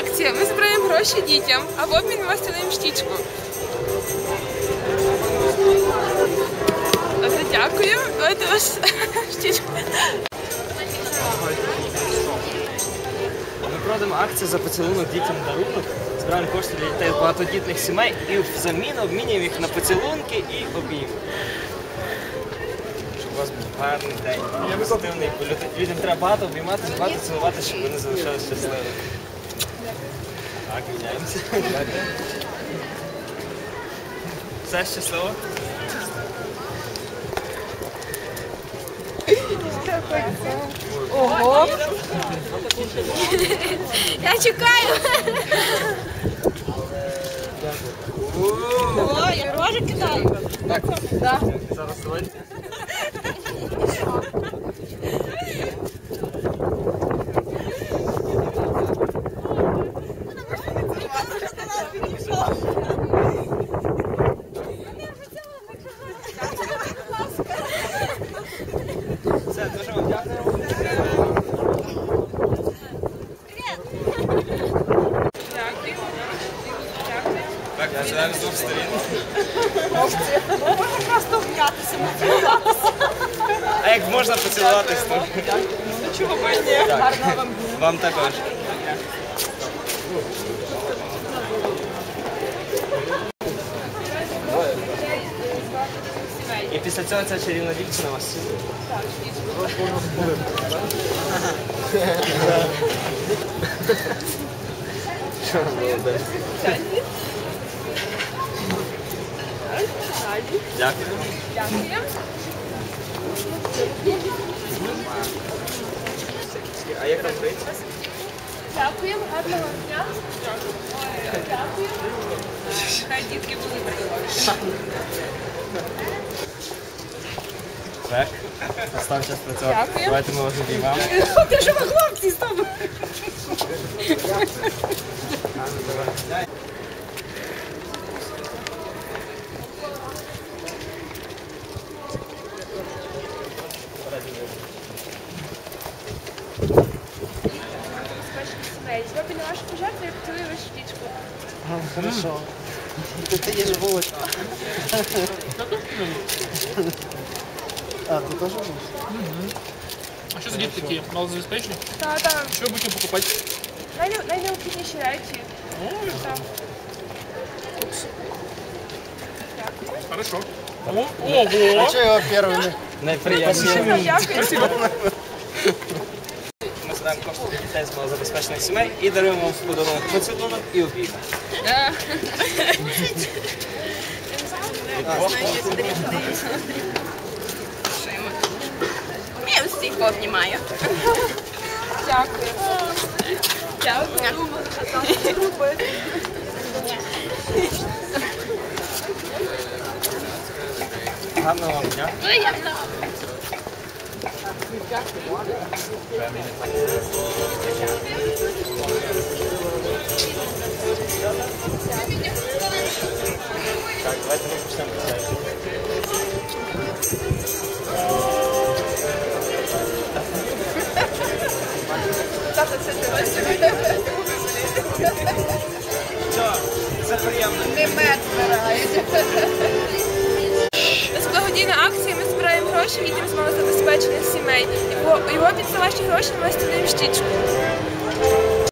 акція. Ми збираємо гроші дітям, а в обмін ми стелимо штічку. Добре, дякую. Давайте вас штічку. Ми проводимо акцію за поцілунок дітям дарунок. Збираємо кошти для дітей багатодітних сімей і взамін обмінюємо їх на поцілунки і обійми. Щоб у вас був гарний день, позитивний. Людям треба багато обіймати, багато цілувати, щоб вони залишалися щасливими. Так. Все щасливо? Я чекаю. Ой, рожи кидаю. Зараз давайте. Все, дуже вам дякую. Так, я сідаю з. Можна просто обнятися, поцілуватися. А як можна поцілуватись, то Чого б ні? Гарного вам вам також. І після цього ця чарівна дівчина вас цілує. Що Дякую. А як там прийти? Дякуємо, гарного дня. Дякую. Хай дітки будуть. Так. Настав час працювати. Давайте ми вас обіймемо. Ти ви хлопці з тобою? Зроби на вашу пожертву, я поцілую вашу штічку. Хорошо. Ти є живуть. А, ти теж живеш? А що за діти такі? Малозабезпечені? Та, та, Що будете покупати? най- найнеобхідніші речі. Так. Хорошо. О, ого! Що його перший? Найприємніше. Дякую. Збираємо кошти для дітей з малозабезпечених сімей і даруємо вам в подарунок поцілунок і обійми. Я всіх обнімаю. Дякую. Дякую. Гарного вам дня. Так, давайте ми почнемо працювати. Що? Це приємно. Не мед збирають. Гроші дітям з малозабезпечених сімей. Його, його і в обмін за ваші гроші ми стелимо штічку.